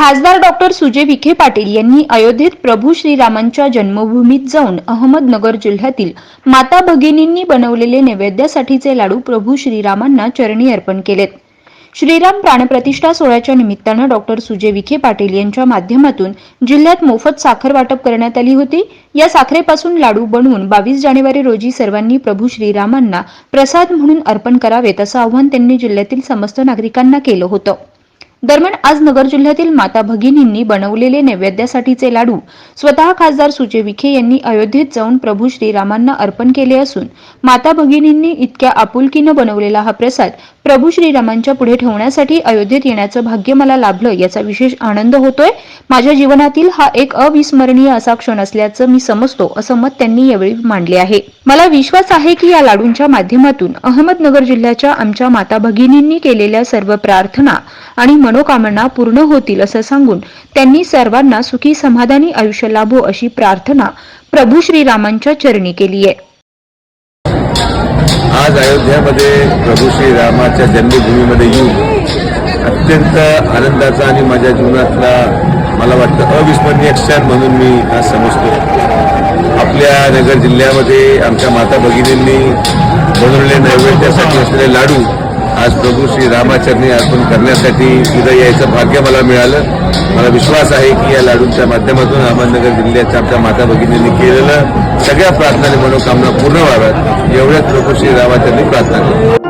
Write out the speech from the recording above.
खासदार डॉक्टर सुजय विखे पाटील यांनी अयोध्येत प्रभू श्रीरामांच्या जन्मभूमीत जाऊन अहमदनगर जिल्ह्यातील माता भगिनींनी बनवलेले नैवेद्यासाठीचे लाडू प्रभू श्रीरामांना चरणी अर्पण केलेत. श्रीराम प्राणप्रतिष्ठा सोहळ्याच्या निमित्तानं डॉक्टर सुजय विखे पाटील यांच्या माध्यमातून जिल्ह्यात मोफत साखर वाटप करण्यात आली होती. या साखरेपासून लाडू बनवून बावीस जानेवारी रोजी सर्वांनी प्रभू श्रीरामांना प्रसाद म्हणून अर्पण करावेत असं आवाहन त्यांनी जिल्ह्यातील समस्त नागरिकांना केलं होतं. दरम्यान आज नगर जिल्ह्यातील माता भगिनींनी बनवलेले नैवेद्यासाठीचे लाडू स्वतः खासदार सुजय विखे यांनी अयोध्येत जाऊन प्रभू श्रीरामांना अर्पण केले असून माता भगिनींनी इतक्या आपुलकीनं बनवलेला हा प्रसाद प्रभू श्रीरामांच्या पुढे ठेवण्यासाठी अयोध्येत येण्याचं भाग्य मला लाभलं याचा विशेष आनंद होतोय. माझ्या जीवनातील हा एक अविस्मरणीय असा क्षण असल्याचं मी समजतो असं मत त्यांनी यावेळी मांडले आहे. मला विश्वास आहे की या लाडूंच्या माध्यमातून अहमदनगर जिल्ह्याच्या आमच्या माता भगिनींनी केलेल्या सर्व प्रार्थना आणि मनोकामना पूर्ण होतील असं सांगून त्यांनी सर्वांना सुखी समाधानी आयुष्य लाभो अशी प्रार्थना प्रभू श्रीरामांच्या चरणी केली आहे. आज अयोध्यामध्ये प्रभू श्रीरामाच्या जन्मभूमीमध्ये येऊन अत्यंत आनंदाचा आणि माझ्या जीवनातला मला वाटतं अविस्मरणीय क्षण म्हणून मी आज समजतो. आपल्या नगर जिल्ह्यामध्ये आमच्या माता भगिनींनी बनवलेले नैवेद्यासाठी असलेले लाडू आज प्रभू श्री रामाचरणी अर्पण करण्यासाठी इथं यायचं भाग्य मला मिळालं. मला विश्वास आहे की या लाडूंच्या माध्यमातून अहमदनगर जिल्ह्याच्या आमच्या माता भगिनींनी केलेलं सगळ्या प्रार्थना आणि मनोकामना पूर्ण व्हाव्यात. एवढ्याच प्रभू श्री रामाचरणी प्रार्थना केली